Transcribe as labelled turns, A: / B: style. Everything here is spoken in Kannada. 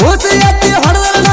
A: ಮೋಸ ಎತ್ತಿ ಹೊಡೆದಲ್ಲ